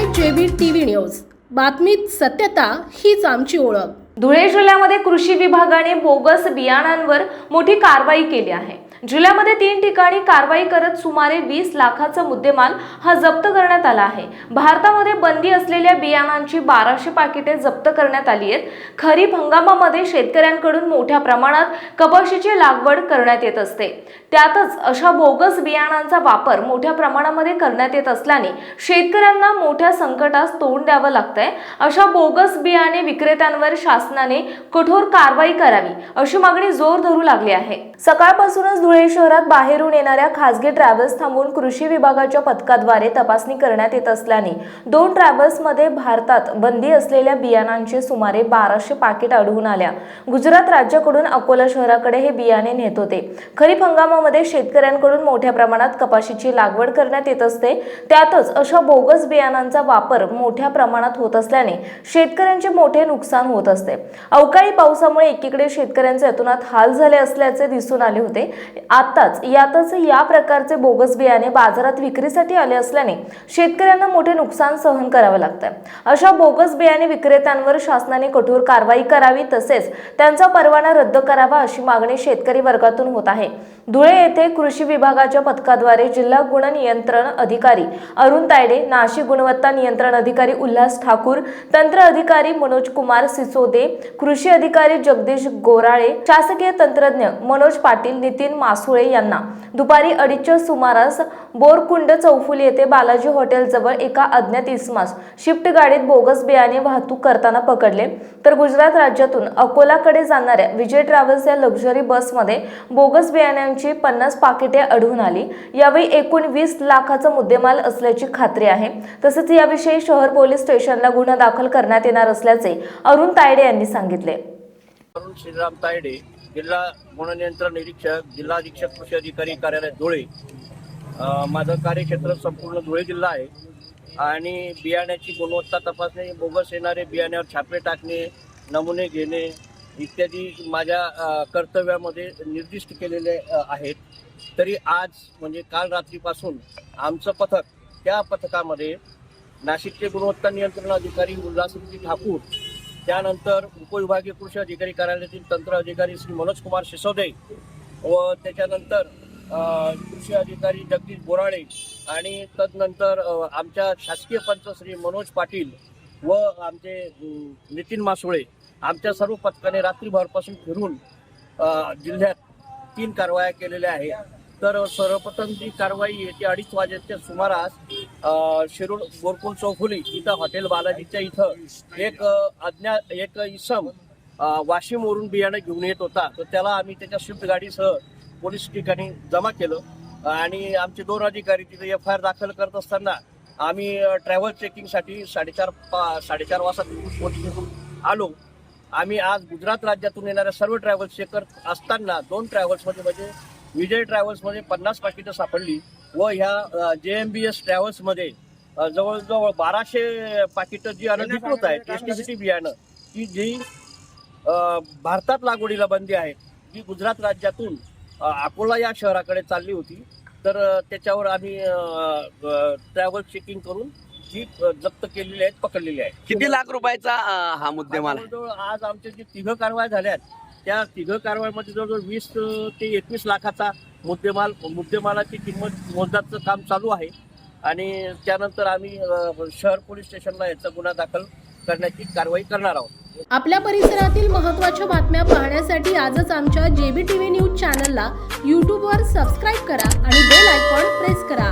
पाहताय जेबीर TV news. बातमीत सत्यता हीच आमची ओळख. धुळे जिल्ह्यामध्ये कृषी विभागाने बोगस बियाणांवर मोठी कारवाई केली आहे. जिल्ह्यामध्ये तीन ठिकाणी कारवाई करत सुमारे वीस लाखाचा मुद्देमाल हा जप्त करण्यात आला आहे. भारतामध्ये बंदी असलेल्या बियाणांची बाराशे पाकिटे जप्त करण्यात आली आहेत. खरीप हंगामामध्ये शेतकऱ्यांकडून मोठ्या प्रमाणात कपाशीची लागवड करण्यात येत असते. त्यातच अशा बोगस बियाणांचा वापर मोठ्या प्रमाणामध्ये करण्यात येत असल्याने शेतकऱ्यांना मोठ्या संकटास तोंड द्यावं लागतंय. अशा बोगस बियाणे विक्रेत्यांवर शासनाने कठोर कारवाई करावी अशी मागणी जोर धरू लागली आहे. सकाळपासूनच धुळे शहरात बाहेरून येणाऱ्या खासगी ट्रॅव्हल्स थांबून कृषी विभागाच्या पथकाद्वारे तपासणी करण्यात येत असल्याने दोन ट्रॅव्हल्समध्ये भारतात बंदी असलेल्या बियाणांचे सुमारे बाराशे पाकिट आढळून आल्या. गुजरात राज्याकडून अकोला शहराकडे हे बियाणे नेत होते. खरीप हंगामामध्ये शेतकऱ्यांकडून मोठ्या प्रमाणात कपाशीची लागवड करण्यात येत असते. त्यातच अशा बोगस बियाणांचा वापर मोठ्या प्रमाणात होत असल्याने शेतकऱ्यांचे मोठे नुकसान होत असते. अवकाळी पावसामुळे एकीकडे शेतकऱ्यांचे अतोनात हाल झाले असल्याचे दिसून आले होते. आताच यातच या प्रकारचे बोगस बियाणे बाजारात विक्रीसाठी आले असल्याने शेतकऱ्यांना मोठे नुकसान सहन करावं लागतंय. अशा बोगस बियाणे विक्रेत्यांवर शासनाने कठोर कारवाई करावी तसेच त्यांचा परवाना रद्द करावा अशी मागणी शेतकरी वर्गातून होत आहे. धुळे येथे कृषी विभागाच्या पथकाद्वारे जिल्हा गुण नियंत्रण अधिकारी अरुण तायडे नाशिक गुणवत्ता नियंत्रण अधिकारी उल्हास ठाकूर तंत्र अधिकारी मनोज कुमार सिसोदे कृषी अधिकारी जगदीश गोराळे शासकीय तंत्रज्ञ मनोज पाटील नितीन मासुळे यांना. दुपारी अडीचच्या सुमारास बोरकुंड चौफुली येथे बालाजी हॉटेलजवळ एका अज्ञात इसमास शिफ्ट गाडीत बोगस बियाणे वाहतूक करताना पकडले. तर गुजरात राज्यातून अकोलाकडे जाणाऱ्या विजय ट्रॅव्हल्स या लक्झरी बसमध्ये बोगस बियाण्यांची पन्नास पाकिटे आढळून आली. यावेळी एकूण वीस लाखाचा मुद्देमाल असल्याची खात्री आहे. तसेच याविषयी शहर पोलीस स्टेशनला गुन्हा दाखल करण्यात येणार असल्याचे अरुण तायडे यांनी सांगितले. अरुण श्रीराम तायडे जिल्हा गुणनियंत्रण निरीक्षक जिल्हा अधीक्षक कृषी अधिकारी कार्यालय धुळे. माझं कार्यक्षेत्र संपूर्ण धुळे जिल्हा आहे. आणि बियाण्याची गुणवत्ता तपासणे बोगस येणारे बियाण्यावर छापे टाकणे नमुने घेणे इत्यादी माझ्या कर्तव्यामध्ये निर्दिष्ट केलेले आहेत. तरी आज म्हणजे काल रात्रीपासून आमचं पथक त्या पथकामध्ये नाशिकचे गुणवत्ता नियंत्रण अधिकारी उल्हासजी ठाकूर त्यानंतर उपविभागीय कृषी अधिकारी कार्यालयातील तंत्र अधिकारी श्री मनोज कुमार सिसोदे व त्याच्यानंतर कृषी अधिकारी जगदीश बोराळे आणि तदनंतर आमच्या शासकीय पंच श्री मनोज पाटील व आमचे नितीन मासुळे आमच्या सर्व पथकाने रात्रीभरपासून फिरून जिल्ह्यात तीन कारवाया केलेल्या आहेत. तर सर्वप्रथम जी कारवाई येते अडीच वाजेच्या सुमारास अ, शिरूर गोरकुल चौफुली इथं हॉटेल बालाजीच्या इथं एक अज्ञा एक इसम वाशिमवरून बियाणं घेऊन येत होता. तर त्याला आम्ही त्याच्या स्विफ्ट गाडीसह पोलीस ठिकाणी जमा केलं. आणि आमचे दोन अधिकारी तिथे एफ आय आर दाखल करत असताना आम्ही ट्रॅव्हल चेकिंगसाठी साडेचार पा साडेचार वाजता पोलीस आलो. आम्ही आज गुजरात राज्यातून येणाऱ्या सर्व ट्रॅव्हल्स चेक करत असताना दोन ट्रॅव्हल्समध्ये म्हणजे विजय ट्रॅव्हल्समध्ये पन्नास पाकिटं सापडली व ह्या जे एम बी एस ट्रॅव्हल्समध्ये जवळजवळ बाराशे पाकिटं जी अनधिकृत आहेत एस टी सी टी बियाणं की जी भारतात लागवडीला बंदी आहे जी गुजरात राज्यातून अकोला या शहराकडे चालली होती तर त्याच्यावर आम्ही ट्रॅव्हल चेकिंग करून जी जप्त केलेली आहेत पकडलेली आहेत. किती लाख रुपयाचा हा मुद्देमाल आहे? आज आमच्या जे तिघ कारवाया झाल्यात त्या तिघ कारवाईमध्ये जवळजवळ वीस ते एकवीस लाखाचा मुद्देमाल मुद्देमालाची किंमत मोजदाचं काम चालू आहे. आणि त्यानंतर आम्ही शहर पोलीस स्टेशनला याचा गुन्हा दाखल करण्याची कारवाई करणार आहोत. आपल्या परिसरातील महत्त्वाच्या बातम्या पाहण्यासाठी आजच आमच्या जेबी टीव्ही न्यूज चॅनलला यूट्यूबवर सबस्क्राईब करा आणि बेल आयकॉन प्रेस करा.